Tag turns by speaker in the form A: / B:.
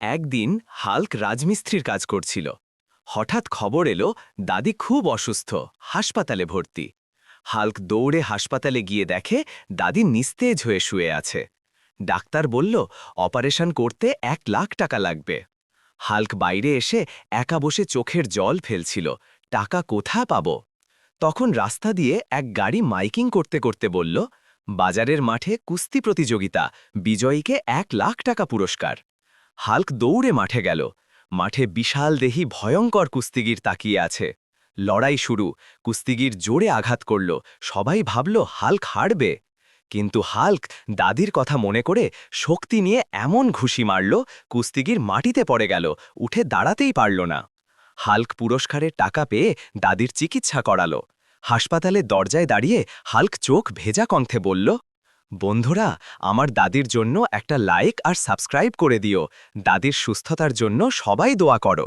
A: একদিন হাল্ক রাজমিস্ত্রির কাজ করছিল। হঠাৎ খবর এলো, দাদি খুব অসুস্থ, হাসপাতালে ভর্তি। হাল্ক দৌড়ে হাসপাতালে গিয়ে দেখে দাদি নিস্তেজ হয়ে শুয়ে আছে। ডাক্তার বলল, অপারেশন করতে এক লাখ টাকা লাগবে। হাল্ক বাইরে এসে একা বসে চোখের জল ফেলছিল, টাকা কোথা পাব? তখন রাস্তা দিয়ে এক গাড়ি মাইকিং করতে করতে বলল, বাজারের মাঠে কুস্তি প্রতিযোগিতা, বিজয়ীকে এক লাখ টাকা পুরস্কার। হাল্ক দৌড়ে মাঠে গেল। মাঠে বিশাল দেহি ভয়ঙ্কর কুস্তিগির তাকিয়ে আছে। লড়াই শুরু। কুস্তিগির জোরে আঘাত করল। সবাই ভাবল, হাল্ক হারবে। কিন্তু হাল্ক দাদির কথা মনে করে শক্তি নিয়ে এমন ঘুষি মারল, কুস্তিগির মাটিতে পড়ে গেল, উঠে দাঁড়াতেই পারল না। হাল্ক পুরস্কারের টাকা পেয়ে দাদির চিকিৎসা করালো। হাসপাতালে দরজায় দাঁড়িয়ে হাল্ক চোখ ভেজা কণ্ঠে বলল বন্ধুরা, আমার দাদির জন্য একটা লাইক আর সাবস্ক্রাইব করে দিও। দাদির সুস্থতার জন্য সবাই দোয়া করো।